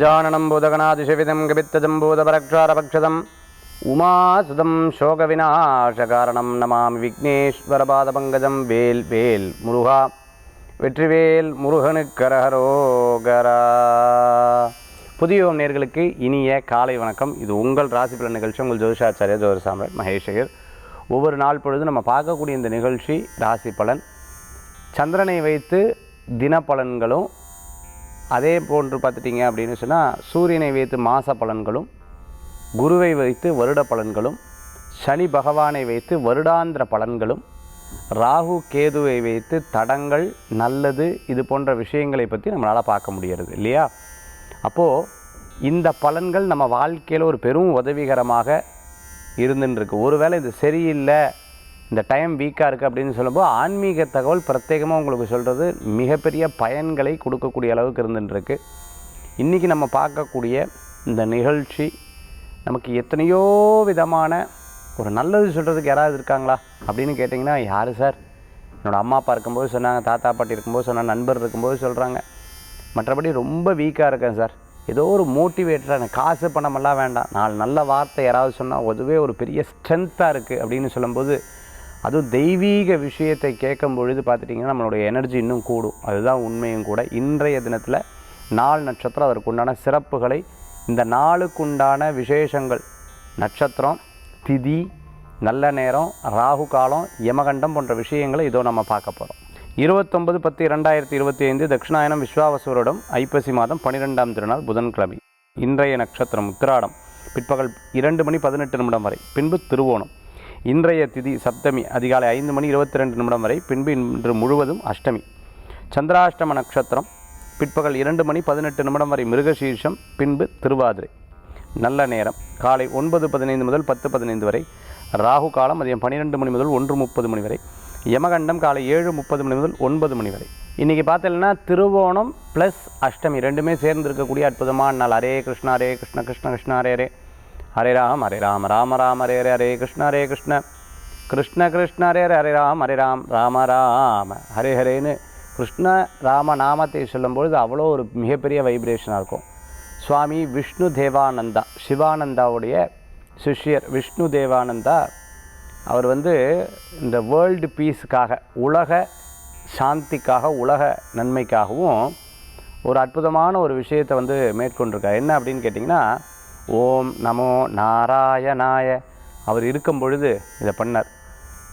கஜானனம் பூதகணாதிசவிதம் கபித்தஜம்பூதபரக்ஷாரபக்ஷதம் உமாசுதம் சோகவிநாசகாரணம் நமாமி விக்னேஸ்வரபாதபங்கஜம் வேல் வேல் முருகா வெற்றிவேல் முருகனுக்கரகரோகரா புதிய ஓம் நேர்களுக்கு இனிய காலை வணக்கம். இது உங்கள் ராசி பல நிகழ்ச்சி. உங்கள் ஜோதிஷாச்சாரிய ஜோதிஷ சாம்ராட் மகேஷகர் ஒவ்வொரு நாள் பொழுது நம்ம பார்க்கக்கூடிய இந்த நிகழ்ச்சி ராசி பலன். சந்திரனை வைத்து தின பலன்களும் அதே போன்று பார்த்துட்டிங்க அப்படின்னு சொன்னால் சூரியனை வைத்து மாத பலன்களும் குருவை வைத்து வருட பலன்களும் சனி பகவானை வைத்து வருடாந்திர பலன்களும் ராகு கேதுவை வைத்து தடங்கள் நல்லது இது போன்ற விஷயங்களை பற்றி நம்மளால் பார்க்க முடியறது இல்லையா? அப்போது இந்த பலன்கள் நம்ம வாழ்க்கையில் ஒரு பெரும் உதவிகரமாக இருந்துருக்கு ஒருவேளை இது சரியில்லை இந்த டைம் வீக்காக இருக்குது அப்படின்னு சொல்லும்போது ஆன்மீக தகவல் பிரத்யேகமாக உங்களுக்கு சொல்கிறது மிகப்பெரிய பயன்களை கொடுக்கக்கூடிய அளவுக்கு இருந்துருக்கு இன்றைக்கி நம்ம பார்க்கக்கூடிய இந்த நிகழ்ச்சி நமக்கு எத்தனையோ விதமான ஒரு நல்லது சொல்கிறதுக்கு யாராவது இருக்காங்களா அப்படின்னு கேட்டிங்கன்னா யார் சார்? என்னோடய அம்மா அப்பா இருக்கும்போது சொன்னாங்க தாத்தா பாட்டி இருக்கும்போது சொன்னாங்க நண்பர் இருக்கும்போது சொல்கிறாங்க மற்றபடி ரொம்ப வீக்காக இருக்கேன் சார். ஏதோ ஒரு மோட்டிவேட்டராக எனக்கு காசு பணமெல்லாம் வேண்டாம். நாலு நல்ல வார்த்தை யாராவது சொன்னால் அதுவே ஒரு பெரிய ஸ்ட்ரென்த்தாக இருக்குது அப்படின்னு சொல்லும்போது அதுவும் தெய்வீக விஷயத்தை கேட்கும் பொழுது பார்த்துட்டிங்கன்னா நம்மளுடைய எனர்ஜி இன்னும் கூடும். அதுதான் உண்மையும் கூட. இன்றைய தினத்தில் நாள் நட்சத்திரம் அதற்குண்டான சிறப்புகளை இந்த நாளுக்குண்டான விசேஷங்கள் நட்சத்திரம் திதி நல்ல நேரம் ராகு காலம் யமகண்டம் போன்ற விஷயங்களை இதோ நம்ம பார்க்க போகிறோம் இருபத்தொன்பது பத்து இரண்டாயிரத்தி இருபத்தி ஐந்து தட்சிணாயனம் விஸ்வாவசூரிடம் ஐப்பசி மாதம் பன்னிரெண்டாம் திருநாள் புதன்கிழமை. இன்றைய நட்சத்திரம் உத்திராடம். பிற்பகல் இரண்டு மணி பதினெட்டு நிமிடம் வரை. பின்பு திருவோணம். இன்றைய திதி சப்தமி அதிகாலை ஐந்து மணி இருபத்தி ரெண்டு நிமிடம் வரை பின்பு இன்று முழுவதும் அஷ்டமி. சந்திராஷ்டம நட்சத்திரம் பிற்பகல் இரண்டு மணி பதினெட்டு நிமிடம் வரை மிருகசீர்ஷம் பின்பு திருவாதிரை. நல்ல நேரம். காலை ஒன்பது பதினைந்து முதல் பத்து பதினைந்து வரை ராகு காலம் மதியம் பன்னிரெண்டு மணி முதல் ஒன்று முப்பது மணி வரை யமகண்டம் காலை ஏழு முப்பது மணி முதல் ஒன்பது மணி வரை. இன்றைக்கி பார்த்தீங்கன்னா திருவோணம் ப்ளஸ் அஷ்டமி ரெண்டுமே சேர்ந்து இருக்கக்கூடிய அற்புதமான நாள். அரே கிருஷ்ணா அரே கிருஷ்ண கிருஷ்ண கிருஷ்ணா அரே அரே ஹரே ராம் ஹரே ராம் ராம ராம ஹரே ஹரே ஹரே கிருஷ்ண ஹரே கிருஷ்ண. கிருஷ்ண கிருஷ்ண ஹரே ஹரே ராம் ஹரே ராம் ராம ராம ஹரே ஹரேன்னு கிருஷ்ண ராம நாமத்தை சொல்லும்பொழுது அவ்வளோ ஒரு மிகப்பெரிய வைப்ரேஷனாக இருக்கும். சுவாமி விஷ்ணு தேவானந்தா சிவானந்தாவுடைய சிஷ்யர் விஷ்ணு தேவானந்தா அவர் வந்து இந்த வேர்ல்டு பீஸுக்காக உலக சாந்திக்காக உலக நன்மைக்காகவும் ஒரு அற்புதமான ஒரு விஷயத்தை வந்து மேற்கொண்டிருக்கார். என்ன அப்படின்னு கேட்டிங்கன்னா ஓம் நமோ நாராயணாய. அவர் இருக்கும் பொழுது இதை பண்ணார்.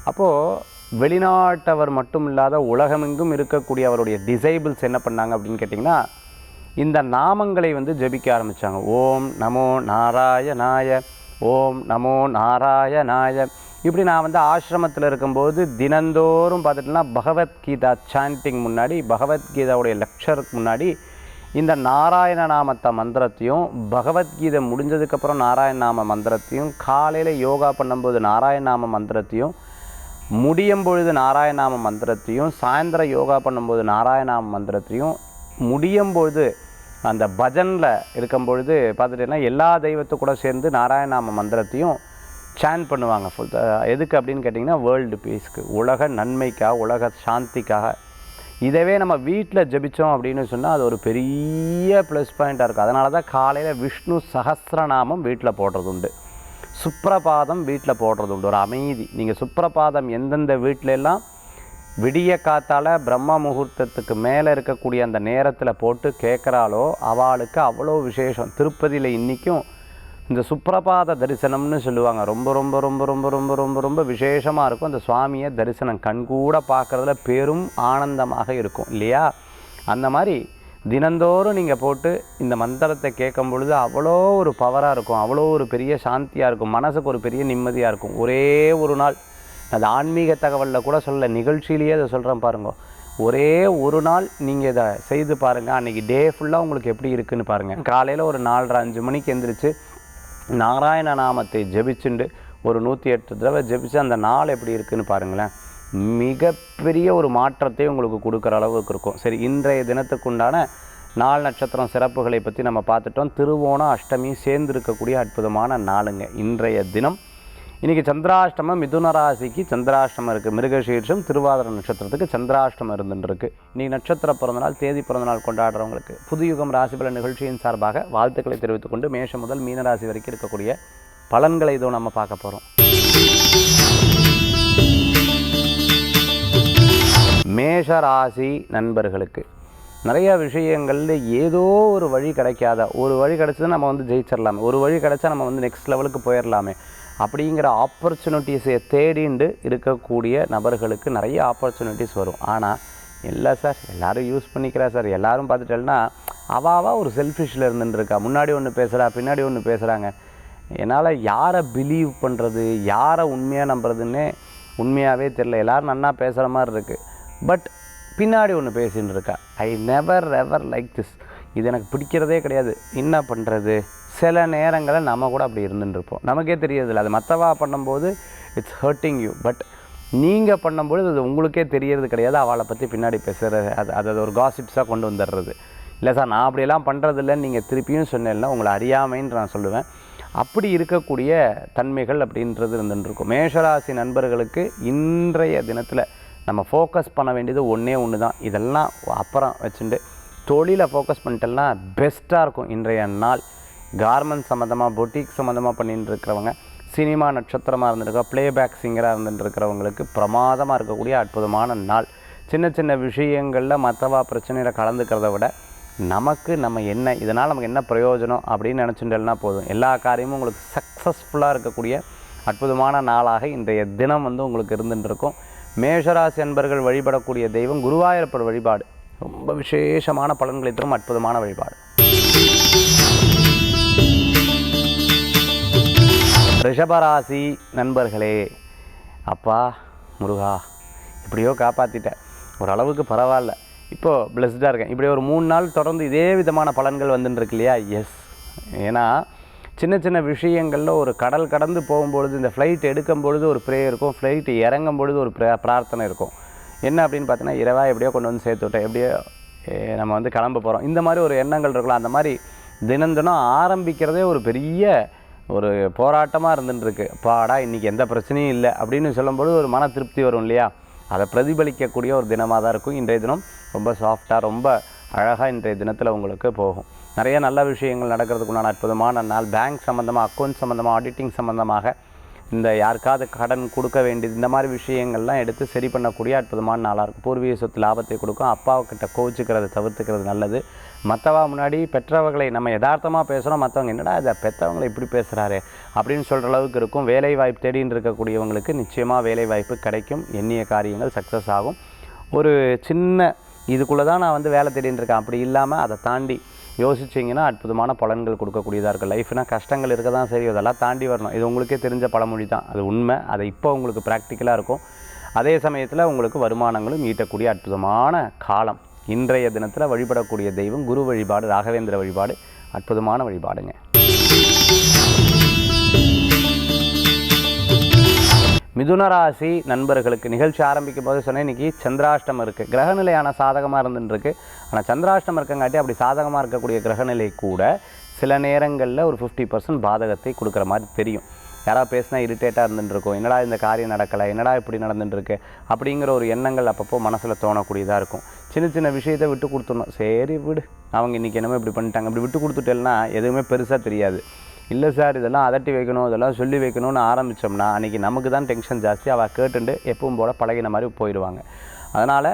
அப்போது வெளிநாட்டவர் மட்டும் இல்லாத உலகமெங்கும் இருக்கக்கூடிய அவருடைய டிசைபிள்ஸ் என்ன பண்ணாங்க அப்படின்னு கேட்டிங்கன்னா இந்த நாமங்களை வந்து ஜபிக்க ஆரம்பித்தாங்க ஓம் நமோ நாராயணாய ஓம் நமோ நாராயணாய. இப்படி நான் வந்து ஆசிரமத்தில் இருக்கும்போது தினந்தோறும் பார்த்துட்டுனா பகவத்கீதா சாண்டிங் முன்னாடி பகவத்கீதாவுடைய லெக்சருக்கு முன்னாடி இந்த நாராயண நாமத்த மந்திரத்தையும் பகவத்கீதை முடிஞ்சதுக்கப்புறம் நாராயண நாம மந்திரத்தையும் காலையில் யோகா பண்ணும்போது நாராயண நாம மந்திரத்தையும் முடியும் பொழுது நாராயணாம மந்திரத்தையும் சாயந்தரம் யோகா பண்ணும்போது நாராயணாம மந்திரத்தையும் முடியும் பொழுது அந்த பஜனில் இருக்கும் பொழுது பார்த்துட்டீங்கன்னா எல்லா தெய்வத்து கூட சேர்ந்து நாராயணாம மந்திரத்தையும் சேன் பண்ணுவாங்க. ஃபுல் எதுக்கு அப்படின்னு கேட்டிங்கன்னா வேர்ல்டு பீஸ்க்கு உலக நன்மைக்காக உலக சாந்திக்காக இதவே நம்ம வீட்டில் ஜபித்தோம் அப்படின்னு சொன்னால் அது ஒரு பெரிய ப்ளஸ் பாயிண்ட்டாக இருக்கும். அதனால தான் காலையில் விஷ்ணு சஹஸ்ரநாமம் வீட்டில் போடுறது உண்டு. சுப்ரபாதம் வீட்டில் போடுறது உண்டு. ஒரு அமைதி. நீங்கள் சுப்ரபாதம் எந்தெந்த வீட்டிலெல்லாம் விடிய காத்தால் பிரம்ம முகூர்த்தத்துக்கு மேலே இருக்கக்கூடிய அந்த நேரத்தில் போட்டு கேட்குறாளோ அவளுக்கு அவ்வளோ விசேஷம். திருப்பதியில் இன்றைக்கும் இந்த சுப்ரபாத தரிசனம்னு சொல்லுவாங்க. ரொம்ப ரொம்ப ரொம்ப ரொம்ப ரொம்ப ரொம்ப ரொம்ப விசேஷமாக இருக்கும். அந்த சுவாமியை தரிசனம் கண்கூட பார்க்குறதுல பெரும் ஆனந்தமாக இருக்கும் இல்லையா? அந்த மாதிரி தினந்தோறும் நீங்கள் போட்டு இந்த மந்திரத்தை கேட்கும் பொழுது அவ்வளோ ஒரு பவராக இருக்கும். அவ்வளோ ஒரு பெரிய சாந்தியாக இருக்கும். மனசுக்கு ஒரு பெரிய நிம்மதியாக இருக்கும். ஒரே ஒரு நாள். அது ஆன்மீக தகவலில் கூட சொல்ல நிகழ்ச்சியிலேயே அதை சொல்கிறேன் பாருங்க. ஒரே ஒரு நாள் நீங்கள் இதை செய்து பாருங்கள் அன்றைக்கி டே ஃபுல்லாக உங்களுக்கு எப்படி இருக்குதுன்னு பாருங்கள் காலையில் ஒரு நாலரை அஞ்சு மணிக்கு எந்திரிச்சு நாராயண நாமத்தை ஜெபிச்சுண்டு ஒரு நூற்றி எட்டு தடவை ஜெபிச்சு அந்த நாள் எப்படி இருக்குதுன்னு பாருங்களேன். மிகப்பெரிய ஒரு மாற்றத்தை உங்களுக்கு கொடுக்குற அளவுக்கு இருக்கும். சரி இன்றைய தினத்துக்குண்டான நாள் நட்சத்திரம் சிறப்புகளை பற்றி நம்ம பார்த்துட்டோம். திருவோணம் அஷ்டமி சேர்ந்து இருக்கக்கூடிய அற்புதமான நாளுங்க. இன்றைய தினம் இன்றைக்கி சந்திராஷ்டமம் மிதுன ராசிக்கு சந்திராஷ்டமம் இருக்குது மிருகசீர்ஷம் திருவாதிர நட்சத்திரத்துக்கு சந்திராஷ்டமம் இருந்துருக்கு இன்றைக்கி நட்சத்திர பிறந்தநாள் தேதி பிறந்தநாள் கொண்டாடுறவங்களுக்கு புதுயுகம் ராசிபல நிகழ்ச்சியின் சார்பாக வாழ்த்துக்களை தெரிவித்துக் கொண்டு மேஷம் முதல் மீனராசி வரைக்கும் இருக்கக்கூடிய பலன்களை இதோ நம்ம பார்க்க போகிறோம் மேஷ ராசி நண்பர்களுக்கு நிறைய விஷயங்கள்ல ஏதோ ஒரு வழி கிடைக்காத ஒரு வழி கிடைச்சது நம்ம வந்து ஜெயிச்சிடலாமே ஒரு வழி கிடைச்சா நம்ம வந்து நெக்ஸ்ட் லெவலுக்கு போயிடலாமே அப்படிங்கிற ஆப்பர்ச்சுனிட்டிஸை தேடிண்டு இருக்கக்கூடிய நபர்களுக்கு நிறைய ஆப்பர்ச்சுனிட்டிஸ் வரும். ஆனால் இல்லை சார் எல்லோரும் யூஸ் பண்ணிக்கிறா சார் எல்லோரும் பார்த்துட்டேன்னா அவாவா ஒரு செல்ஃபிஷில் இருந்துட்டு இருக்கா. முன்னாடி ஒன்று பேசுகிறா பின்னாடி ஒன்று பேசுகிறாங்க என்னால் யாரை பிலீவ் பண்ணுறது யாரை உண்மையாக நம்புறதுன்னே உண்மையாகவே தெரில எல்லாரும் நன்னா பேசுகிற மாதிரி இருக்குது பட் பின்னாடி ஒன்று பேசின்னு இருக்கா. I never ever like this இது எனக்கு பிடிக்கிறதே கிடையாது. என்ன பண்ணுறது சில நேரங்களில் நம்ம கூட அப்படி இருந்துட்டு இருப்போம் நமக்கே தெரியறதில்ல. அது மற்றவா பண்ணும்போது இட்ஸ் ஹர்ட்டிங் யூ பட் நீங்கள் பண்ணும்பொழுது அது உங்களுக்கே தெரியறது கிடையாது. அவளை பற்றி பின்னாடி பேசுகிறது அது அது ஒரு காசிப்ஸாக கொண்டு வந்துடுறது. இல்லை சார் நான் அப்படியெல்லாம் பண்ணுறதில்லன்னு நீங்கள் திருப்பியும் சொன்னேன்னா உங்களை அறியாமைன்னு நான் சொல்லுவேன். அப்படி இருக்கக்கூடிய தன்மைகள் அப்படின்றது இருந்துருக்கும் மேஷராசி நண்பர்களுக்கு இன்றைய தினத்தில் நம்ம ஃபோக்கஸ் பண்ண வேண்டியது ஒன்றே ஒன்று தான் இதெல்லாம் அப்புறம் வச்சுட்டு தொழிலை ஃபோக்கஸ் பண்ணிட்டோம்னா பெஸ்ட்டாக இருக்கும் இன்றைய நாள். கார்மெண்ட் சம்மந்தமாக பொட்டிக் சம்மந்தமாக பண்ணிட்டு இருக்கிறவங்க சினிமா நட்சத்திரமாக இருந்துருக்க ப்ளேபேக் சிங்கராக இருந்துட்டுருக்கிறவங்களுக்கு பிரமாதமாக இருக்கக்கூடிய அற்புதமான நாள். சின்ன சின்ன விஷயங்களில் மற்றவா பிரச்சனையில் கலந்துக்கிறத விட நமக்கு நம்ம என்ன இதனால் நமக்கு என்ன பிரயோஜனம் அப்படின்னு நினச்சிட்டேன்னா போதும். எல்லா காரியமும் உங்களுக்கு சக்ஸஸ்ஃபுல்லாக இருக்கக்கூடிய அற்புதமான நாளாக இன்றைய தினம் வந்து உங்களுக்கு இருந்துட்டு இருக்கும். மேஷராசி அன்பர்கள் வழிபடக்கூடிய தெய்வம் குருவாயூரப்பர் வழிபாடு. ரொம்ப விசேஷமான பலன்களை தரும் அற்புதமான வழிபாடு. ரிஷபராசி நண்பர்களே அப்பா முருகா எப்படியோ காப்பாற்றிட்டேன் ஓரளவுக்கு பரவாயில்ல. இப்போது பிளஸ்டாக இருக்கேன். இப்படி ஒரு மூணு நாள் தொடர்ந்து இதே விதமான பலன்கள் வந்துட்டுருக்கு இல்லையா? எஸ் ஏன்னா சின்ன சின்ன விஷயங்களில் ஒரு கடல் கடந்து போகும்பொழுது இந்த ஃப்ளைட் எடுக்கும் பொழுது ஒரு ப்ரேயர் இருக்கும். ஃப்ளைட் இறங்கும் பொழுது ஒரு ப்ரே பிரார்த்தனை இருக்கும். என்ன அப்படின்னு பார்த்தீங்கன்னா இரவா எப்படியோ கொண்டு வந்து சேர்த்து விட்டேன். எப்படியோ நம்ம வந்து கிளம்ப போகிறோம் இந்த மாதிரி ஒரு எண்ணங்கள் இருக்கலாம் அந்த மாதிரி தினம் தினம் ஆரம்பிக்கிறதே ஒரு பெரிய ஒரு போராட்டமாக இருந்துட்டுருக்கு. பாடா இன்றைக்கி எந்த பிரச்சனையும் இல்லை அப்படின்னு சொல்லும்போது ஒரு மன திருப்தி வரும் இல்லையா? அதை பிரதிபலிக்கக்கூடிய ஒரு தினமாக தான் இருக்கும். இன்றைய தினம் ரொம்ப சாஃப்டாக ரொம்ப அழகாக இன்றைய தினத்தில் உங்களுக்கு போகும். நிறைய நல்ல விஷயங்கள் நடக்கிறதுக்குண்டான அற்புதமான நாள். பேங்க் சம்மந்தமாக அக்கௌண்ட் சம்மந்தமாக ஆடிட்டிங் சம்மந்தமாக இந்த யாருக்காவது கடன் கொடுக்க வேண்டியது இந்த மாதிரி விஷயங்கள்லாம் எடுத்து சரி பண்ணக்கூடிய அற்புதமான நாளாக இருக்கும். பூர்வீக சொத்து லாபத்தை கொடுக்கும். அப்பாவுக்கிட்ட கோச்சிக்கிறத தவிர்த்துக்கிறது நல்லது. மற்றவா முன்னாடி பெற்றவர்களை நம்ம யதார்த்தமாக பேசுகிறோம் மற்றவங்க என்னடா இதை பெற்றவங்களை இப்படி பேசுகிறாரு அப்படின்னு சொல்கிற அளவுக்கு இருக்கும். வேலை வாய்ப்பு தேடின்னு இருக்கக்கூடியவங்களுக்கு நிச்சயமாக வேலை வாய்ப்பு கிடைக்கும். எண்ணிய காரியங்கள் சக்ஸஸ் ஆகும். ஒரு சின்ன இதுக்குள்ளே தான் நான் வந்து வேலை தேடின்னு இருக்கேன். அப்படி இல்லாமல் அதை தாண்டி யோசிச்சிங்கன்னா அற்புதமான பலன்கள் கொடுக்கக்கூடியதாக இருக்குது லைஃப்னால் கஷ்டங்கள் இருக்க தான் சரி அதெல்லாம் தாண்டி வரணும். இது உங்களுக்கே தெரிஞ்ச பழமொழி தான். அது உண்மை. அதை இப்போ உங்களுக்கு ப்ராக்டிக்கலாக இருக்கும். அதே சமயத்தில் உங்களுக்கு வருமானங்களும் ஈட்டக்கூடிய அற்புதமான காலம். இன்றைய தினத்தில் வழிபடக்கூடிய தெய்வம் குரு வழிபாடு ராகவேந்திர வழிபாடு. அற்புதமான வழிபாடுங்க. மிதுன ராசி நண்பர்களுக்கு நிகழ்ச்சி ஆரம்பிக்கும் போது சொன்னேன் இன்னைக்கு சந்திராஷ்டம் இருக்குது கிரகநிலையான சாதகமாக இருந்துருக்கு ஆனால் சந்திராஷ்டம் இருக்கங்காட்டி அப்படி சாதகமாக இருக்கக்கூடிய கிரகநிலை கூட சில நேரங்களில் ஒரு ஃபிஃப்டி பர்சன்ட் பாதகத்தை கொடுக்குற மாதிரி தெரியும். யாராவது பேசினா இரிட்டேட்டாக இருந்துட்டுருக்கும். என்னடா இந்த காரியம் நடக்கலை? என்னடா இப்படி நடந்துட்டுருக்கு? அப்படிங்கிற ஒரு எண்ணங்கள் அப்பப்போ மனசில் தோணக்கூடியதாக இருக்கும். சின்ன சின்ன விஷயத்தை விட்டு கொடுத்துடணும். சரி விடு. அவங்க இன்றைக்கி என்னமோ இப்படி பண்ணிட்டாங்க. இப்படி விட்டு கொடுத்துட்டேன்னா எதுவுமே பெருசாக தெரியாது. இல்லை சார் இதெல்லாம் அதட்டி வைக்கணும் இதெல்லாம் சொல்லி வைக்கணும்னு ஆரம்பித்தோம்னா அன்றைக்கி நமக்கு தான் டென்ஷன் ஜாஸ்தி. அவள் கேட்டுண்டு எப்பவும் போல் பழகின மாதிரி போயிடுவாங்க அதனால்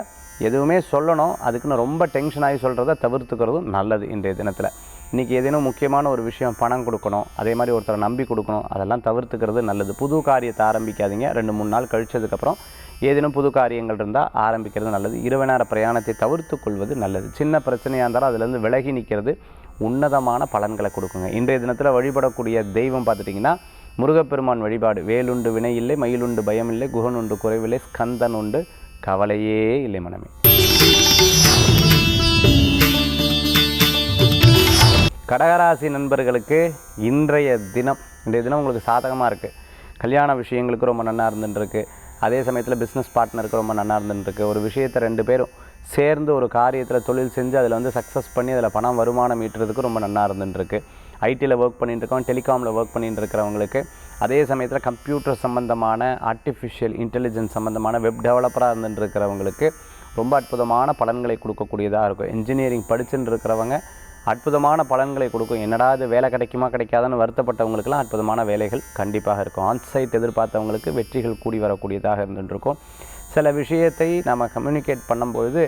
எதுவுமே சொல்லணும் அதுக்குன்னு ரொம்ப டென்ஷன் ஆகி சொல்கிறத தவிர்த்துக்கிறதும் நல்லது இன்றைய தினத்தில். இன்றைக்கி ஏதேனும் முக்கியமான ஒரு விஷயம் பணம் கொடுக்கணும் அதே மாதிரி ஒருத்தரை நம்பி கொடுக்கணும் அதெல்லாம் தவிர்த்துக்கிறது நல்லது. புது காரியத்தை ஆரம்பிக்காதீங்க. ரெண்டு மூணு நாள் கழிச்சதுக்கப்புறம் ஏதேனும் புது காரியங்கள் இருந்தால் ஆரம்பிக்கிறது நல்லது. இரவு நேர பிரயாணத்தை தவிர்த்து கொள்வது நல்லது. சின்ன பிரச்சனையாக இருந்தாலும் அதுலேருந்து விலகி நிற்கிறது உன்னதமான பலன்களை கொடுக்குங்க. இன்றைய தினத்தில் வழிபடக்கூடிய தெய்வம் பார்த்துட்டிங்கன்னா முருகப்பெருமான் வழிபாடு. வேலுண்டு வினை இல்லை மயிலுண்டு பயமில்லை குகன் உண்டு குறைவில்லை ஸ்கந்தன் உண்டு கவலையே இல்லை மனமே. கடகராசி நண்பர்களுக்கு இன்றைய தினம் இன்றைய தினம் உங்களுக்கு சாதகமாக இருக்குது கல்யாண விஷயங்களுக்கு ரொம்ப நன்னா இருந்துட்டுருக்கு அதே சமயத்தில் பிஸ்னஸ் பார்ட்னருக்கு ரொம்ப நன்னா இருந்துட்டுருக்கு ஒரு விஷயத்தை ரெண்டு பேரும் சேர்ந்து ஒரு காரியத்தில் தொழில் செஞ்சு அதில் வந்து சக்ஸஸ் பண்ணி அதில் பணம் வருமானம் ஈட்டுறதுக்கு ரொம்ப நன்னா இருந்துட்டுருக்கு ஐடியில் ஒர்க் பண்ணிட்டு இருக்கோம் டெலிகாமில் ஒர்க் பண்ணிட்டு இருக்கிறவங்களுக்கு அதே சமயத்தில் கம்ப்யூட்டர் சம்மந்தமான ஆர்டிஃபிஷியல் இன்டெலிஜென்ஸ் சம்மந்தமான வெப் டெவலப்பராக இருந்துட்டுருக்கிறவங்களுக்கு ரொம்ப அற்புதமான பலன்களை கொடுக்கக்கூடியதாக இருக்கும். இன்ஜினியரிங் படிச்சுட்டு இருக்கிறவங்க அற்புதமான பலன்களை கொடுக்கும். என்னடா அது வேலை கிடைக்குமா கிடைக்காதுன்னு வருத்தப்பட்டவங்களுக்குலாம் அற்புதமான வேலைகள் கண்டிப்பாக இருக்கும். ஆன்சைட் எதிர்பார்த்தவங்களுக்கு வெற்றிகள் கூடி வரக்கூடியதாக இருந்துருக்கும் சில விஷயத்தை நம்ம கம்யூனிகேட் பண்ணும்பொழுது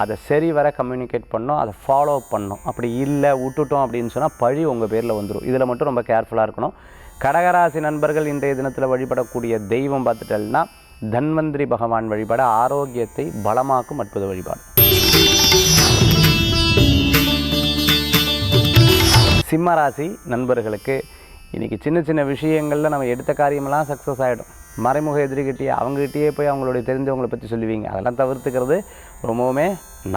அதை சரி வர கம்யூனிகேட் பண்ணோம் அதை ஃபாலோ பண்ணோம். அப்படி இல்லை விட்டுட்டோம் அப்படின்னு சொன்னால் பழி உங்கள் பேரில் வந்துடும் இதில் மட்டும் ரொம்ப கேர்ஃபுல்லாக இருக்கணும். கடகராசி நண்பர்கள் இன்றைய தினத்தில் வழிபடக்கூடிய தெய்வம் பார்த்துட்டோம்னா தன்வந்திரி பகவான் வழிபாடு ஆரோக்கியத்தை பலமாக்கும் அற்புத வழிபாடு. சிம்மராசி நண்பர்களுக்கு இன்றைக்கி சின்ன சின்ன விஷயங்களில் நம்ம எடுத்த காரியமெல்லாம் சக்ஸஸ் ஆகிடும் மறைமுக எதிரிகிட்டே அவங்ககிட்டயே போய் அவங்களுடைய தெரிஞ்சவங்களை பற்றி சொல்லுவீங்க. அதெல்லாம் தவிர்த்துக்கிறது ரொம்பவுமே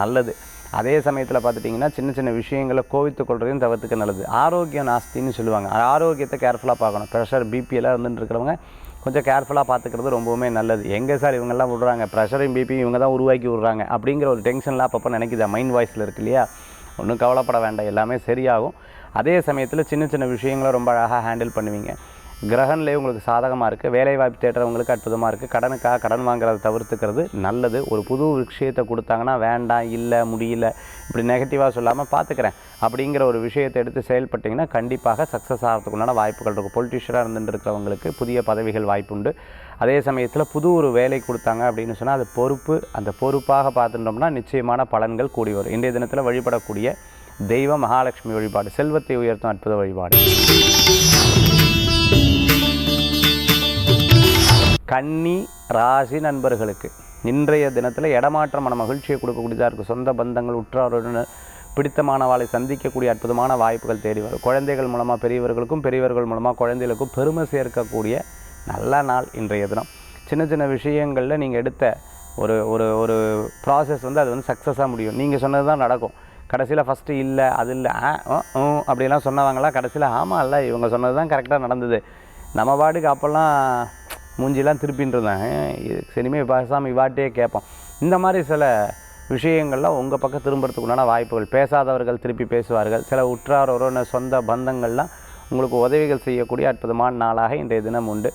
நல்லது. அதே சமயத்தில் பார்த்துட்டிங்கன்னா சின்ன சின்ன விஷயங்களை கோவித்து கொள்றதையும் தவிர்த்துக்க நல்லது. ஆரோக்கியம் நாஸ்தின்னு சொல்லுவாங்க. ஆரோக்கியத்தை கேர்ஃபுல்லாக பார்க்கணும். ப்ரெஷர் பிபியெல்லாம் இருந்துட்டு இருக்கிறவங்க கொஞ்சம் கேர்ஃபுல்லாக பார்த்துக்கிறது ரொம்பவுமே நல்லது. எங்கே சார் இவங்கெல்லாம் விடுறாங்க? ப்ரெஷரையும் பிபியும் இவங்க தான் உருவாக்கி விட்றாங்க. அப்படிங்கிற ஒரு டென்ஷன்லாம் அப்பப்போ நினைக்குதா. மைண்ட் வாய்ஸில் இருக்கு இல்லையா? ஒன்றும் கவலைப்பட வேண்டாம். எல்லாமே சரியாகும். அதே சமயத்தில் சின்ன சின்ன விஷயங்களை ரொம்ப அழகாக ஹேண்டில் பண்ணுவீங்க. கிரகன்லேயே உங்களுக்கு சாதகமாக இருக்குது வேலைவாய்ப்பு தேடுறவங்களுக்கு அற்புதமாக இருக்குது கடனுக்காக கடன் வாங்குறத தவிர்த்துக்கிறது நல்லது. ஒரு புது விஷயத்தை கொடுத்தாங்கன்னா வேண்டாம் இல்லை முடியல இப்படி நெகட்டிவாக சொல்லாமல் பார்த்துக்கிறேன் அப்படிங்கிற ஒரு விஷயத்தை எடுத்து செயல்பட்டிங்கன்னா கண்டிப்பாக சக்ஸஸ் ஆகிறதுக்குண்டான வாய்ப்புகள் இருக்கும். பொலிட்டிஷியனாக இருந்துட்டு இருக்கிறவங்களுக்கு புதிய பதவிகள் வாய்ப்புண்டு அதே சமயத்தில் புது ஒரு வேலை கொடுத்தாங்க அப்படின்னு சொன்னால் அது பொறுப்பு. அந்த பொறுப்பாக பார்த்துட்டோம்னா நிச்சயமான பலன்கள் கூடி வரும். இன்றைய தினத்தில் வழிபடக்கூடிய தெய்வ மகாலட்சுமி வழிபாடு செல்வத்தை உயர்த்தும் அற்புத வழிபாடு. கன்னி ராசி நண்பர்களுக்கு இன்றைய தினத்தில் இடமாற்றமான மகிழ்ச்சியை கொடுக்கக்கூடியதாக இருக்குது சொந்த பந்தங்கள் உற்றாருடன் பிடித்தமானவாளை சந்திக்கக்கூடிய அற்புதமான வாய்ப்புகள் தேடி வரும். குழந்தைகள் மூலமாக பெரியவர்களுக்கும் பெரியவர்கள் மூலமாக குழந்தைகளுக்கும் பெருமை சேர்க்கக்கூடிய நல்ல நாள் இன்றைய தினம். சின்ன சின்ன விஷயங்களில் நீங்கள் எடுத்த ஒரு ஒரு ஒரு ப்ராசஸ் வந்து அது வந்து சக்ஸஸாக முடியும். நீங்கள் சொன்னது தான் நடக்கும். கடைசியில் ஃபஸ்ட்டு இல்லை அது இல்லை ஆ அப்படிலாம் சொன்னவங்களாம் கடைசியில் ஆமாம் இல்லை இவங்க சொன்னது தான் கரெக்டாக நடந்தது. நம்ம பாட்டுக்கு அப்போல்லாம் மூஞ்சிலாம் திருப்பின்னு இருந்தேன் சினிமே பேசாமல் இவாட்டே கேட்போம். இந்த மாதிரி சில விஷயங்கள்லாம் உங்கள் பக்கம் திரும்புறதுக்குண்டான வாய்ப்புகள் பேசாதவர்கள் திருப்பி பேசுவார்கள். சில உற்றார் உறவினர் சொந்த பந்தங்கள்லாம் உங்களுக்கு உதவிகள் செய்யக்கூடிய அற்புதமான நாளாக இன்றைய தினம் உண்டு.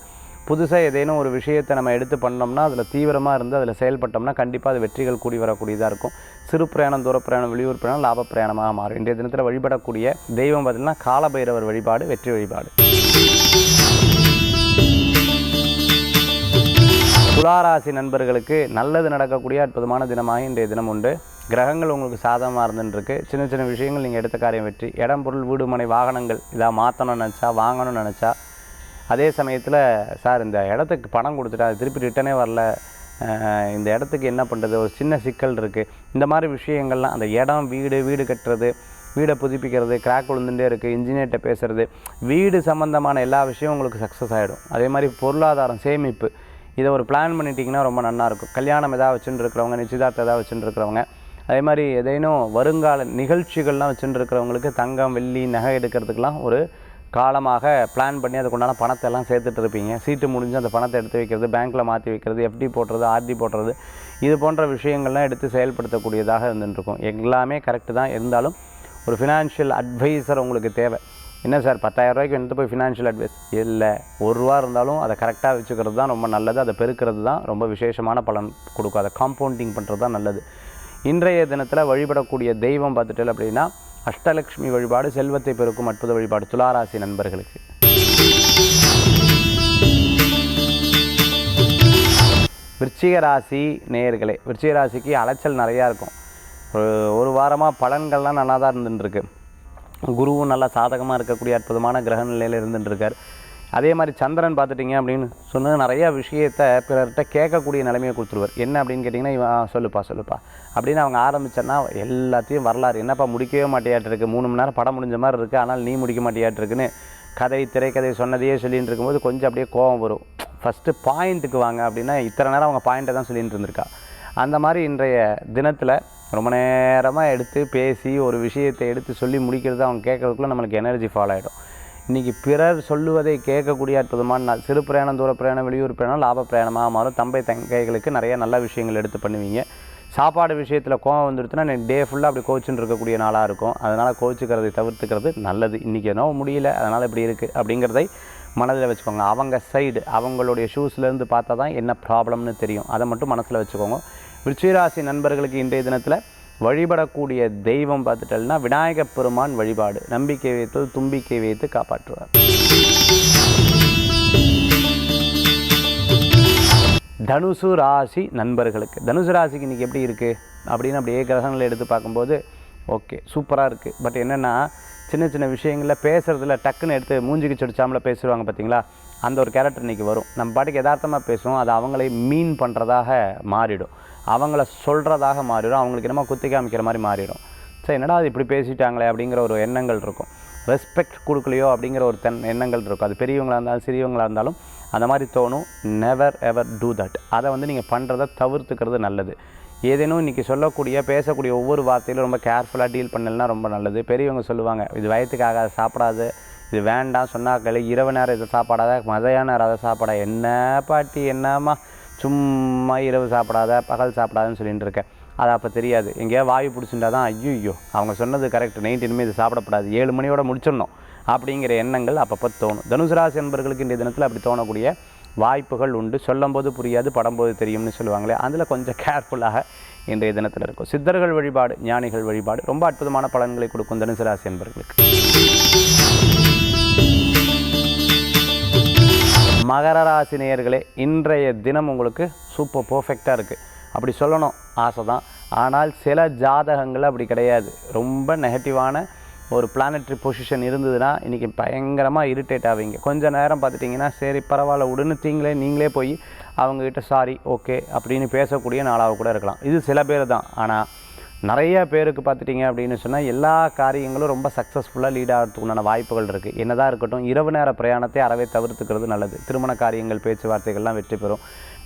புதுசாக ஏதேனும் ஒரு விஷயத்தை நம்ம எடுத்து பண்ணோம்னா அதில் தீவிரமாக இருந்து அதில் செயல்பட்டோம்னா கண்டிப்பாக அது வெற்றிகள் கூடி வரக்கூடியதாக இருக்கும். சிறு பிரயாணம் தூர பிரயாணம் வெளியூர் பிரயாணம் லாப பிரயாணமாக மாறும். இன்றைய தினத்தில் வழிபடக்கூடிய தெய்வம் பார்த்திங்கன்னா காலபைரவர் வழிபாடு வெற்றி வழிபாடு. துளாராசி நண்பர்களுக்கு நல்லது நடக்கக்கூடிய அற்புதமான தினமாக இன்றைய தினம் உண்டு. கிரகங்கள் உங்களுக்கு சாதகமாக இருந்துருக்கு சின்ன சின்ன விஷயங்கள் நீங்கள் எடுத்த காரியம் வெற்றி. இடம் பொருள் வீடு மனை வாகனங்கள் இதாக மாற்றணும்னு நினச்சா வாங்கணும்னு நினச்சா அதே சமயத்தில் சார் இந்த இடத்துக்கு பணம் கொடுத்துட்டா அது திருப்பி ரிட்டனே வரல. இந்த இடத்துக்கு என்ன பண்ணுறது ஒரு சின்ன சிக்கல் இருக்குது இந்த மாதிரி விஷயங்கள்லாம் அந்த இடம் வீடு வீடு கட்டுறது வீடை புதுப்பிக்கிறது கிராக் விழுந்துட்டே இருக்குது இன்ஜினியர்கிட்ட பேசுகிறது வீடு சம்மந்தமான எல்லா விஷயமும் உங்களுக்கு சக்ஸஸ் ஆகிடும் அதே மாதிரி பொருளாதாரம் சேமிப்பு இதை ஒரு பிளான் பண்ணிட்டீங்கன்னா ரொம்ப நல்லா இருக்கும். கல்யாணம் எதாவது வச்சுட்டு இருக்கிறவங்க நிச்சயதார்த்தம் எதாவது வச்சுட்டு இருக்கிறவங்க அதே மாதிரி எதேனும் வருங்கால நிகழ்ச்சிகள்லாம் வச்சுட்டு இருக்கிறவங்களுக்கு தங்கம் வெள்ளி நகை எடுக்கிறதுக்கெலாம் ஒரு காலமாக பிளான் பண்ணி அதுக்குண்டான பணத்தை எல்லாம் சேர்த்துட்டு இருப்பீங்க சீட்டு முடிஞ்சு அந்த பணத்தை எடுத்து வைக்கிறது பேங்க்கில் மாற்றி வைக்கிறது எஃப்டி போடுறது ஆர்டி போடுறது இது போன்ற விஷயங்கள்லாம் எடுத்து செயல்படுத்தக்கூடியதாக இருந்துட்டுருக்கும். எல்லாமே கரெக்டு தான். இருந்தாலும் ஒரு ஃபினான்ஷியல் அட்வைசர் உங்களுக்கு தேவை. என்ன சார் பத்தாயிரம் ரூபாய்க்கு எடுத்து போய் ஃபினான்ஷியல் அட்வைஸ் இல்லை. ஒரு ரூபா இருந்தாலும் அதை கரெக்டாக வச்சுக்கிறது தான் ரொம்ப நல்லது. அதை பெருக்கிறது தான் ரொம்ப விசேஷமான பலன் கொடுக்கும். அதை காம்பவுண்டிங் பண்ணுறது தான் நல்லது. இன்றைய தினத்தில் வழிபடக்கூடிய தெய்வம் பார்த்துட்டு அப்படின்னா அஷ்டலக்ஷ்மி வழிபாடு செல்வத்தை பெருக்கும் அற்புத வழிபாடு துளாராசி நண்பர்களுக்கு. விருச்சிக ராசி நேயர்களே விருச்சிக ராசிக்கு அலைச்சல் நிறையா இருக்கும். ஒரு ஒரு வாரமாக பலன்கள்லாம் நல்லா தான் இருந்துட்டுருக்கு. குருவும் நல்லா சாதகமாக இருக்கக்கூடிய அற்புதமான கிரக நிலையில் இருந்துட்டுருக்கார். அதே மாதிரி சந்திரன் பார்த்துட்டிங்க அப்படின்னு சொன்னால் நிறையா விஷயத்தை பிறர்கிட்ட கேட்கக்கூடிய நிலைமையை கொடுத்துருவார். என்ன அப்படின்னு கேட்டிங்கன்னா இவன் சொல்லுப்பா சொல்லுப்பா. அப்படின்னு அவங்க ஆரம்பித்தேன்னா எல்லாத்தையும் வரலாறு என்னப்பா முடிக்கவே மாட்டேயாட்டு மூணு மணி நேரம் படம் முடிஞ்ச மாதிரி இருக்குது ஆனால் நீ முடிக்க மாட்டேயாட்டு இருக்குன்னு கதை திரைக்கதை சொன்னதையே சொல்லிகிட்டு இருக்கும்போது கொஞ்சம் அப்படியே கோபம் வரும். ஃபஸ்ட்டு பாயிண்ட்டுக்கு வாங்க அப்படின்னா இத்தனை நேரம் அவங்க பாயிண்ட்டை தான் சொல்லிட்டு இருந்திருக்கா அந்த மாதிரி இன்றைய தினத்தில் ரொம்ப நேரமாக எடுத்து பேசி ஒரு விஷயத்தை எடுத்து சொல்லி முடிக்கிறது அவங்க கேட்கறதுக்குள்ளே நம்மளுக்கு எனர்ஜி ஃபால் ஆகிடும் இன்றைக்கி பிறர் சொல்லுவதை கேட்கக்கூடிய அற்புதமான நாள் சிறு பிரயாணம் தூர பிரயாணம் வெளியூர் பிரயாணம் லாப பிரயாணமாக மாறும். தம்பை தங்கைகளுக்கு நிறைய நல்ல விஷயங்கள் எடுத்து பண்ணுவீங்க. சாப்பாடு விஷயத்தில் கோவம் வந்துடுச்சுன்னா நீ டே ஃபுல்லாக அப்படி கோச்சுன்னு இருக்கக்கூடிய நாளாக இருக்கும். அதனால் கோச்சுக்கிறதை தவிர்த்துக்கிறது நல்லது. இன்றைக்கி என்ன முடியல அதனால் இப்படி இருக்குது அப்படிங்கிறதை மனதில் வச்சுக்கோங்க. அவங்க சைடு அவங்களுடைய ஷூஸ்லேருந்து பார்த்தா தான் என்ன ப்ராப்ளம்னு தெரியும். அதை மட்டும் மனசில் வச்சுக்கோங்க. விருச்சிராசி நண்பர்களுக்கு இன்றைய தினத்தில் வழிபடக்கூடிய தெய்வம் பார்த்துட்டோம்னா விநாயக பெருமான் வழிபாடு. நம்பிக்கை வைத்து தும்பிக்கை வைத்து காப்பாற்றுவார். தனுசு ராசி நண்பர்களுக்கு. தனுசு ராசிக்கு இன்றைக்கி எப்படி இருக்குது அப்படின்னு அப்படியே கிரகங்களை எடுத்து பார்க்கும்போது ஓகே சூப்பராக இருக்குது பட் என்னென்னா சின்ன சின்ன விஷயங்களில் பேசுகிறதுல டக்குன்னு எடுத்து மூஞ்சிக்கு சொடிச்சாமல் பேசுவாங்க பார்த்தீங்களா அந்த ஒரு கேரக்டர் இன்றைக்கி வரும். நம்ம பாட்டுக்கு யதார்த்தமாக பேசுவோம். அது அவங்களே மீன் பண்ணுறதாக மாறிடும். அவங்கள சொல்கிறதாக மாறிடும். அவங்களுக்கு என்னமோ குத்தி காமிக்கிற மாதிரி மாறிடும். சரி என்னடா அது இப்படி பேசிட்டாங்களே அப்படிங்கிற ஒரு எண்ணங்கள் இருக்கும். ரெஸ்பெக்ட் கொடுக்கலையோ அப்படிங்கிற ஒரு தென் எண்ணங்கள் இருக்கும். அது பெரியவங்களாக இருந்தாலும் சிறியவங்களாக இருந்தாலும் அந்த மாதிரி தோணும். நெவர் எவர் டூ தட் அதை வந்து நீங்கள் பண்ணுறதை தவிர்த்துக்கிறது நல்லது. ஏதேனும் இன்றைக்கி சொல்லக்கூடிய பேசக்கூடிய ஒவ்வொரு வார்த்தையிலும் ரொம்ப கேர்ஃபுல்லாக டீல் பண்ணலனா ரொம்ப நல்லது. பெரியவங்க சொல்லுவாங்க இது வயத்துக்கு ஆகாத சாப்பிடாது. இது வேண்டாம் சொன்னாக்களே இரவு நேரம் இதை சாப்பாடாத மதியான நேரம் அதை சாப்பாடா. என்ன பாட்டி என்னம்மா? சும்மா இரவு சாப்பிடாத பகல் சாப்பிடாதன்னு சொல்லிட்டு இருக்கேன் அது அப்போ தெரியாது. எங்கேயா வாயு பிடிச்சிருந்தா தான் ஐயோ அவங்க சொன்னது கரெக்ட் நைட் இனிமேல் இது சாப்பிடப்படாது. ஏழு மணியோட முடிச்சிடணும். அப்படிங்கிற எண்ணங்கள் அப்பப்போ தோணும். தனுசு ராசி என்பர்களுக்கு இந்த தினத்தில் அப்படி தோணக்கூடிய வாய்ப்புகள் உண்டு. சொல்லும்போது புரியாது படும்போது தெரியும்னு சொல்லுவாங்களே அதில் கொஞ்சம் கேர்ஃபுல்லாக இன்றைய தினத்தில் இருக்கும். சித்தர்கள் வழிபாடு ஞானிகள் வழிபாடு ரொம்ப அற்புதமான பலன்களை கொடுக்கும் தனுசு ராசி என்பர்களுக்கு மகர ராசி நேயர்களே இன்றைய தினம் உங்களுக்கு சூப்பர் பர்ஃபெக்டாக இருக்குது அப்படி சொல்லணும் ஆசை தான் ஆனால் சில ஜாதகங்கள் அப்படி கிடையாது. ரொம்ப நெகட்டிவான ஒரு பிளானட்ரி பொசிஷன் இருந்ததுன்னா இன்றைக்கி பயங்கரமாக இரிட்டேட் ஆவீங்க. கொஞ்சம் நேரம் பார்த்துட்டிங்கன்னா சரி பரவாயில்ல உடனே தீங்களே நீங்களே போய் அவங்கக்கிட்ட சாரி ஓகே அப்படின்னு பேசக்கூடிய நாளாக கூட இருக்கலாம். இது சில பேர் தான். ஆனால் நிறைய பேருக்கு பார்த்துட்டிங்க அப்படின்னு சொன்னால் எல்லா காரியங்களும் ரொம்ப சக்ஸஸ்ஃபுல்லாக லீட் ஆகிறதுக்கு உண்டான வாய்ப்புகள் இருக்குது என்னதான் இருக்கட்டும் இரவு நேர பிரயாணத்தை அறவே தவிர்த்துக்கிறது நல்லது. திருமண காரியங்கள் பேச்சுவார்த்தைகள்லாம் வெற்றி பெறும்.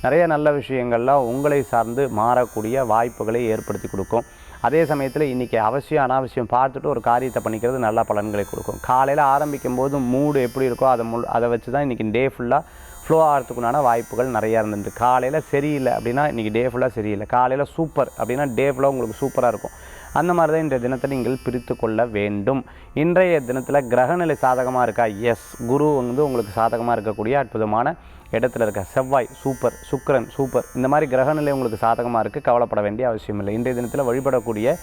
நிறைய நல்ல விஷயங்கள்லாம் உங்களை சார்ந்து மாறக்கூடிய வாய்ப்புகளை ஏற்படுத்தி கொடுக்கும். அதே சமயத்தில் இன்றைக்கி அவசியம் அனாவசியம் பார்த்துட்டு ஒரு காரியத்தை பண்ணிக்கிறது நல்ல பலன்களை கொடுக்கும். காலையில் ஆரம்பிக்கும் போது மூடு எப்படி இருக்கோ அதை முள் அதை வச்சு தான் இன்றைக்கி டே ஃபுல்லாக ஃப்ளோ ஆகிறதுக்குண்டான வாய்ப்புகள் நிறையா இருந்தது காலையில் சரியில்லை அப்படின்னா இன்றைக்கி டே ஃபுல்லாக சரியில்லை. காலையில் சூப்பர் அப்படின்னா டே ஃபுல்லாக உங்களுக்கு சூப்பராக இருக்கும். அந்த மாதிரி தான் இன்றைய தினத்தை நீங்கள் பிரித்து கொள்ள வேண்டும். இன்றைய தினத்தில் கிரகநிலை சாதகமாக இருக்கா? எஸ் குரு வந்து உங்களுக்கு சாதகமாக இருக்கக்கூடிய அற்புதமான இடத்துல இருக்க செவ்வாய் சூப்பர் சுக்கரன் சூப்பர் இந்த மாதிரி கிரகநிலை உங்களுக்கு சாதகமாக இருக்குது கவலைப்பட வேண்டிய அவசியம் இல்லை. இன்றைய தினத்தில் வழிபடக்கூடிய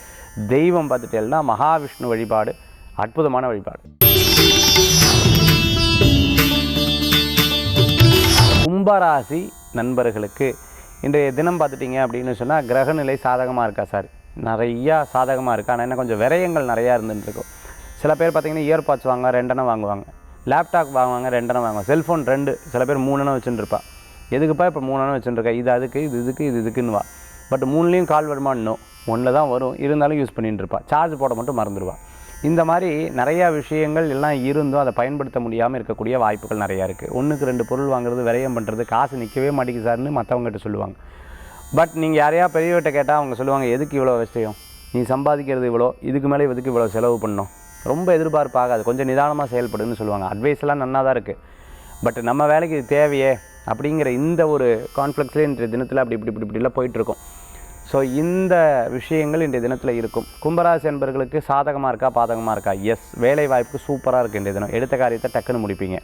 தெய்வம் பார்த்துட்டேன்னா மகாவிஷ்ணு வழிபாடு அற்புதமான வழிபாடு. கும்பராசி நண்பர்களுக்கு இன்றைய தினம் பார்த்துட்டிங்க அப்படின்னு சொன்னால் கிரகநிலை சாதகமாக இருக்கா சார்? நிறையா சாதகமாக இருக்கா? ஆனால் என்ன கொஞ்சம் விரயங்கள் நிறையா இருந்துட்டுருக்கும் சில பேர் பார்த்தீங்கன்னா இயர்பாட்ஸ் வாங்க ரெண்டெண்ணம் வாங்குவாங்க. லேப்டாப் வாங்குவாங்க ரெண்டெண்ணம் வாங்குவாங்க. செல்ஃபோன் ரெண்டு சில பேர் மூணுன்னு வச்சுட்டுருப்பா எதுக்குப்பா இப்போ மூணுன்னு வச்சுட்டுருக்கா இது அதுக்கு இது இதுக்கு இது இதுக்குன்னு வா. பட் மூணுலேயும் கால் வருமானோ ஒன்றில் தான் வரும். இருந்தாலும் யூஸ் பண்ணிட்டு இருப்பா. சார்ஜ் போட மட்டும் மறந்துடுவா இந்த மாதிரி நிறையா விஷயங்கள் எல்லாம் இருந்தும் அதை பயன்படுத்த முடியாமல் இருக்கக்கூடிய வாய்ப்புகள் நிறையா இருக்குது ஒன்றுக்கு ரெண்டு பொருள் வாங்குறது விரயம் பண்ணுறது காசு நிற்கவே மாட்டேங்குது சார்னு மற்றவங்ககிட்ட சொல்லுவாங்க. பட் நீங்கள் யாரையா பெரியவர்கிட்ட கேட்டால் அவங்க சொல்லுவாங்க எதுக்கு இவ்வளோ விஷயம் நீ சம்பாதிக்கிறது இவ்வளோ இதுக்கு மேலே இதுக்கு இவ்வளோ செலவு பண்ணணும்? ரொம்ப எதிர்பார்ப்பாகாது. கொஞ்சம் நிதானமாக செயல்படுன்னு சொல்லுவாங்க. அட்வைஸ் எல்லாம் நன்னா தான் இருக்குது பட் நம்ம வேலைக்கு இது தேவையே அப்படிங்கிற இந்த ஒரு கான்ஃப்ளெக்ஸ்லேயே இன்றைய தினத்தில் அப்படி இப்படி இப்படி இப்படிலாம் போயிட்டுருக்கோம் ஸோ இந்த விஷயங்கள் இன்றைய தினத்தில் இருக்கும். கும்பராசி என்பர்களுக்கு சாதகமாக இருக்கா பாதகமாக இருக்கா? எஸ் வேலை வாய்ப்பு சூப்பராக இருக்குது இன்றைய தினம். எடுத்த காரியத்தை டக்குன்னு முடிப்பீங்க.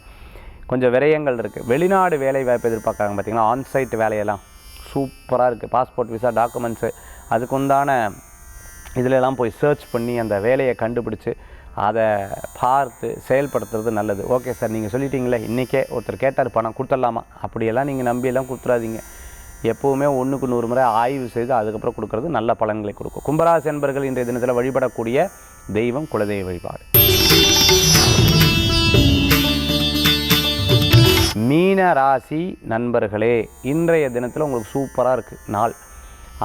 கொஞ்சம் விரயங்கள் இருக்குது வெளிநாடு வேலை வாய்ப்பு எதிர்பார்க்குறாங்க பார்த்தீங்களா ஆன்சைட் வேலையெல்லாம் சூப்பராக இருக்குது பாஸ்போர்ட் விசா டாக்குமெண்ட்ஸு அதுக்குண்டான இதிலெல்லாம் போய் சர்ச் பண்ணி அந்த வேலையை கண்டுபிடிச்சி அதை பார்த்து செயல்படுத்துறது நல்லது. ஓகே சார் நீங்கள் சொல்லிட்டீங்களே இன்றைக்கே ஒருத்தர் கேட்டார் பணம் கொடுத்துடலாமா? அப்படியெல்லாம் நீங்கள் நம்பியெல்லாம் கொடுத்துறாதீங்க எப்போவுமே ஒன்றுக்கு நூறு முறை ஆய்வு செய்து அதுக்கப்புறம் கொடுக்கறது நல்ல பலன்களை கொடுக்கும். கும்பராசி என்பர்கள் இன்றைய தினத்தில் வழிபடக்கூடிய தெய்வம் குலதெய்வ வழிபாடு. மீன ராசி நண்பர்களே இன்றைய தினத்தில் உங்களுக்கு சூப்பராக இருக்குது நாள்.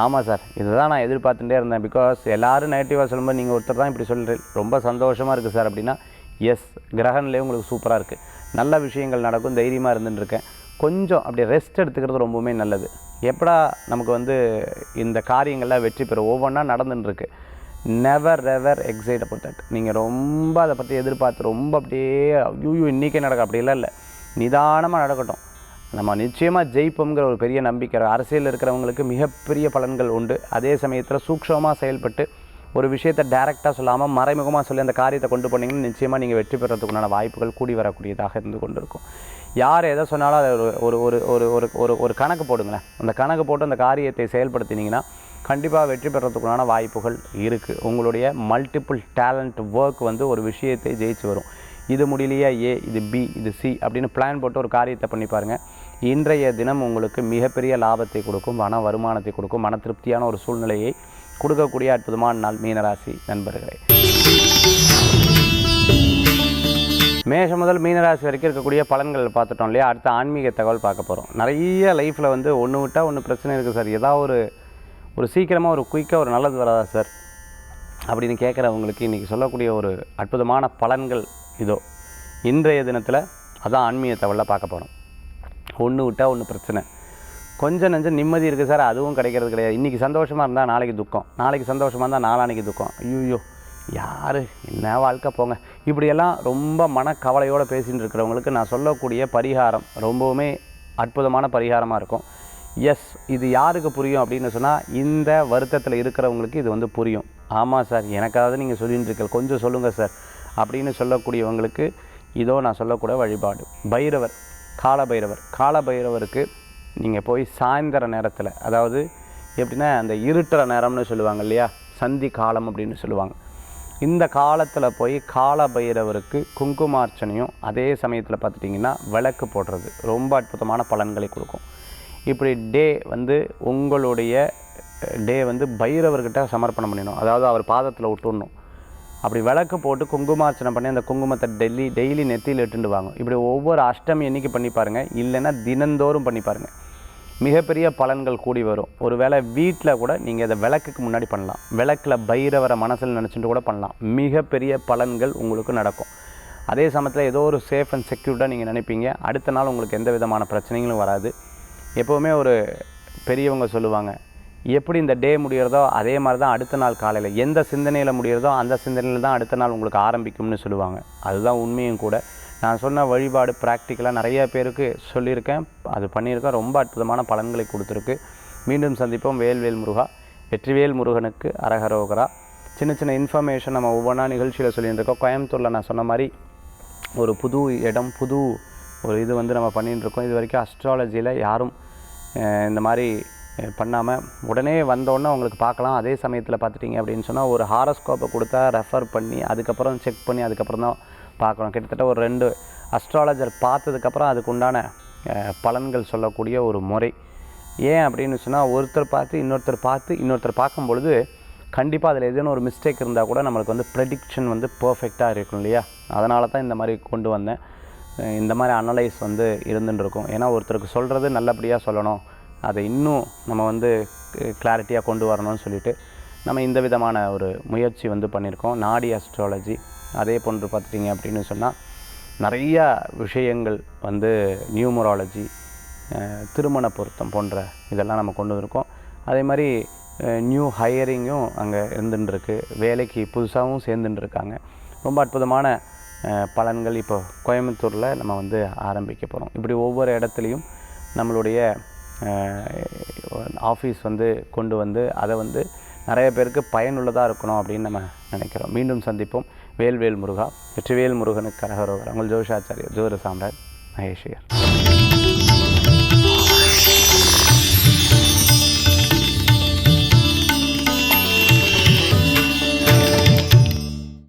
ஆமாம் சார் இதுதான் நான் எதிர்பார்த்துட்டே இருந்தேன். பிகாஸ் எல்லாரும் நெகட்டிவாக சொல்லும்போது நீங்கள் ஒருத்தர் தான் இப்படி சொல்கிறேன் ரொம்ப சந்தோஷமாக இருக்குது சார் அப்படின்னா எஸ் கிரகன்லேயே உங்களுக்கு சூப்பராக இருக்குது நல்ல விஷயங்கள் நடக்கும் தைரியமாக இருந்துட்டுருக்கேன் கொஞ்சம் அப்படி ரெஸ்ட் எடுத்துக்கிறது ரொம்பவுமே நல்லது. எப்படா நமக்கு வந்து இந்த காரியங்கள்லாம் வெற்றி பெறும்? ஒவ்வொன்றா நடந்துட்டுருக்கு never ever excite about that நீங்கள் ரொம்ப அதை பற்றி எதிர்பார்த்து ரொம்ப அப்படியே ஐயோ இன்றைக்கே நடக்கும் அப்படிலாம் இல்லை. நிதானமாக நடக்கட்டும். நம்ம நிச்சயமாக ஜெயிப்போங்கிற ஒரு பெரிய நம்பிக்கை. அரசியலில் இருக்கிறவங்களுக்கு மிகப்பெரிய பலன்கள் உண்டு. அதே சமயத்தில் சூக்ஷமாக செயல்பட்டு ஒரு விஷயத்தை டைரெக்டாக சொல்லாமல் மறைமுகமாக சொல்லி அந்த காரியத்தை கொண்டு போனீங்கன்னா நிச்சயமாக நீங்கள் வெற்றி பெறதுக்குண்டான வாய்ப்புகள் கூடி வரக்கூடியதாக இருந்து கொண்டு இருக்கும் யார் எதை சொன்னாலும் அதை ஒரு ஒரு ஒரு ஒரு ஒரு ஒரு ஒரு கணக்கு போடுங்களேன். அந்த கணக்கு போட்டு அந்த காரியத்தை செயல்படுத்தினீங்கன்னா கண்டிப்பாக வெற்றி பெறத்துக்குள்ளான வாய்ப்புகள் இருக்குது உங்களுடைய மல்டிபிள் டேலண்ட் ஒர்க் வந்து ஒரு விஷயத்தை ஜெயிச்சு வரும். இது முடியலையா ஏ இது பி இது சி அப்படின்னு பிளான் போட்டு ஒரு காரியத்தை பண்ணி பாருங்கள் இன்றைய தினம் உங்களுக்கு மிகப்பெரிய லாபத்தை கொடுக்கும் மன வருமானத்தை கொடுக்கும் மன திருப்தியான ஒரு சூழ்நிலையை கொடுக்கக்கூடிய அற்புதமான நாள் மீனராசி நண்பர்களே. மேஷம் முதல் மீனராசி வரைக்கும் இருக்கக்கூடிய பலன்கள் பார்த்துட்டோம் இல்லையா? அடுத்த ஆன்மீக தகவல் பார்க்க போகிறோம் நிறைய லைஃப்பில் வந்து ஒன்று விட்டால் ஒன்று பிரச்சனை இருக்குது சார். ஏதாவது ஒரு ஒரு சீக்கிரமாக ஒரு குயிக்காக ஒரு நல்லது வராதா சார்? அப்படின்னு கேட்குறவங்களுக்கு இன்றைக்கி சொல்லக்கூடிய ஒரு அற்புதமான பலன்கள் இதோ. இன்றைய தினத்தில் அதான் ஆன்மீக தகவலில் பார்க்க போகிறோம் ஒன்று விட்டால் ஒன்று பிரச்சனை. கொஞ்சம் நஞ்சம் நிம்மதி இருக்குது சார். அதுவும் கிடைக்கிறது கிடையாது. இன்றைக்கி சந்தோஷமாக இருந்தால் நாளைக்கு துக்கம். நாளைக்கு சந்தோஷமாக இருந்தால் நாளானைக்கு துக்கம். ஐயோ யார்? என்ன வாழ்க்கை போங்க. இப்படியெல்லாம் ரொம்ப மனக்கவலையோடு பேசிகிட்டு இருக்கிறவங்களுக்கு நான் சொல்லக்கூடிய பரிகாரம் ரொம்பவுமே அற்புதமான பரிகாரமாக இருக்கும். எஸ் இது யாருக்கு புரியும் அப்படின்னு சொன்னால் இந்த வருத்தத்தில் இருக்கிறவங்களுக்கு இது வந்து புரியும். ஆமாம் சார் எனக்காவது நீங்கள் சொல்லிகிட்டு இருக்க கொஞ்சம் சொல்லுங்கள் சார் அப்படின்னு சொல்லக்கூடியவங்களுக்கு இதோ நான் சொல்லக்கூடிய வழிபாடு. பைரவர் கால பைரவர் கால பைரவருக்கு நீங்கள் போய் சாயந்தர நேரத்தில் அதாவது எப்படின்னா அந்த இருட்டுற நேரம்னு சொல்லுவாங்க இல்லையா? சந்தி காலம் அப்படின்னு சொல்லுவாங்க. இந்த காலத்தில் போய் கால பைரவருக்கு குங்குமார்ச்சனையும் அதே சமயத்தில் பார்த்துட்டிங்கன்னா விளக்கு போடுறது ரொம்ப அற்புதமான பலன்களை கொடுக்கும். இப்படி டே வந்து உங்களுடைய டே வந்து பைரவர்கிட்ட சமர்ப்பணம் பண்ணிடணும். அதாவது அவர் பாதத்தில் விட்டுடணும் அப்படி விளக்கு போட்டு குங்குமார்ச்சனை பண்ணி அந்த குங்குமத்தை டெல்லி டெய்லி நெத்தியில் இட்டுண்டு வாங்க. இப்படி ஒவ்வொரு அஷ்டமி என்றைக்கு பண்ணி பாருங்கள் இல்லைன்னா தினந்தோறும் பண்ணி பாருங்கள் மிகப்பெரிய பலன்கள் கூடி வரும். ஒருவேளை வீட்டில் கூட நீங்கள் அதை விளக்குக்கு முன்னாடி பண்ணலாம். விளக்கில் பைரவரை மனசில் நினச்சிட்டு கூட பண்ணலாம். மிகப்பெரிய பலன்கள் உங்களுக்கு நடக்கும். அதே சமயத்தில் ஏதோ ஒரு சேஃப் அண்ட் செக்யூர்டாக நீங்கள் நினைப்பீங்க. அடுத்த நாள் உங்களுக்கு எந்த விதமான பிரச்சனைகளும் வராது. எப்போவுமே ஒரு பெரியவங்க சொல்லுவாங்க எப்படி இந்த டே முடிகிறதோ அதே மாதிரி தான் அடுத்த நாள் காலையில். எந்த சிந்தனையில் முடிகிறதோ அந்த சிந்தனையில் தான் அடுத்த நாள் உங்களுக்கு ஆரம்பிக்கும்னு சொல்லுவாங்க. அதுதான் உண்மையும் கூட. நான் சொன்ன வழிபாடு ப்ராக்டிக்கலாக நிறைய பேருக்கு சொல்லியிருக்கேன். அது பண்ணியிருக்கேன் ரொம்ப அற்புதமான பலன்களை கொடுத்துருக்கு. மீண்டும் சந்திப்போம். வேல்வேல் முருகா. வெற்றிவேல் முருகனுக்கு அரகரோகரா சின்ன சின்ன இன்ஃபர்மேஷன் நம்ம ஒவ்வொன்றா நிகழ்ச்சியில் சொல்லிட்டு இருக்கோம் கோயம்புத்தூரில் நான் சொன்ன மாதிரி ஒரு புது இடம் புது ஒரு இது வந்து நம்ம பண்ணிட்டு இருக்கோம் இது வரைக்கும் அஸ்ட்ராலஜியில் யாரும் இந்த மாதிரி பண்ணாமல் உடனே வந்தோடனே உங்களுக்கு பார்க்கலாம். அதே சமயத்தில் பார்த்துட்டிங்க அப்படின்னு சொன்னால் ஒரு ஹாரஸ்கோப்பை கொடுத்தா ரெஃபர் பண்ணி அதுக்கப்புறம் செக் பண்ணி அதுக்கப்புறம் தான் பார்க்குறோம். கிட்டத்தட்ட ஒரு ரெண்டு அஸ்ட்ராலஜர் பார்த்ததுக்கப்புறம் அதுக்கு உண்டான பலன்கள் சொல்லக்கூடிய ஒரு முறை. ஏன் அப்படின்னு சொன்னால் ஒருத்தர் பார்த்து இன்னொருத்தர் பார்த்து இன்னொருத்தர் பார்க்கும் பொழுது கண்டிப்பாக அதில் ஏதேனும் ஒரு மிஸ்டேக் இருந்தால் கூட நம்மளுக்கு வந்து ப்ரெடிக்ஷன் வந்து பர்ஃபெக்டாக இருக்கும் இல்லையா? அதனால தான் இந்த மாதிரி கொண்டு வந்தேன். இந்த மாதிரி அனலைஸ் வந்து இருந்துட்டுருக்கும் ஏன்னா ஒருத்தருக்கு சொல்கிறது நல்லபடியாக சொல்லணும். அதை இன்னும் நம்ம வந்து கிளாரிட்டியாக கொண்டு வரணும்னு சொல்லிட்டு நம்ம இந்த விதமான ஒரு முயற்சி வந்து பண்ணியிருக்கோம். நாடி அஸ்ட்ராலஜி அதே போன்று பார்த்துட்டிங்க அப்படின்னு சொன்னால் நிறையா விஷயங்கள் வந்து நியூமராலஜி திருமண பொருத்தம் போன்ற இதெல்லாம் நம்ம கொண்டு வந்திருக்கோம். அதே மாதிரி நியூ ஹையரிங்கும் அங்கே இருந்துட்டுருக்கு. வேலைக்கு புதுசாகவும் சேர்ந்துட்டுருக்காங்க. ரொம்ப அற்புதமான பலன்கள் இப்போ கோயம்புத்தூரில் நம்ம வந்து ஆரம்பிக்க போகிறோம் இப்படி ஒவ்வொரு இடத்துலையும் நம்மளுடைய ஆஃபீஸ் வந்து கொண்டு வந்து அதை வந்து நிறைய பேருக்கு பயனுள்ளதாக இருக்கணும் அப்படின்னு நம்ம நினைக்கிறோம். மீண்டும் சந்திப்போம். வேல்வேல் முருகா வெற்றிவேல் முருகனுக்கு கரகரோகர் உங்கள் ஜோஷாச்சாரியர் ஜோர சாம்ராஜ் மகேஷியர்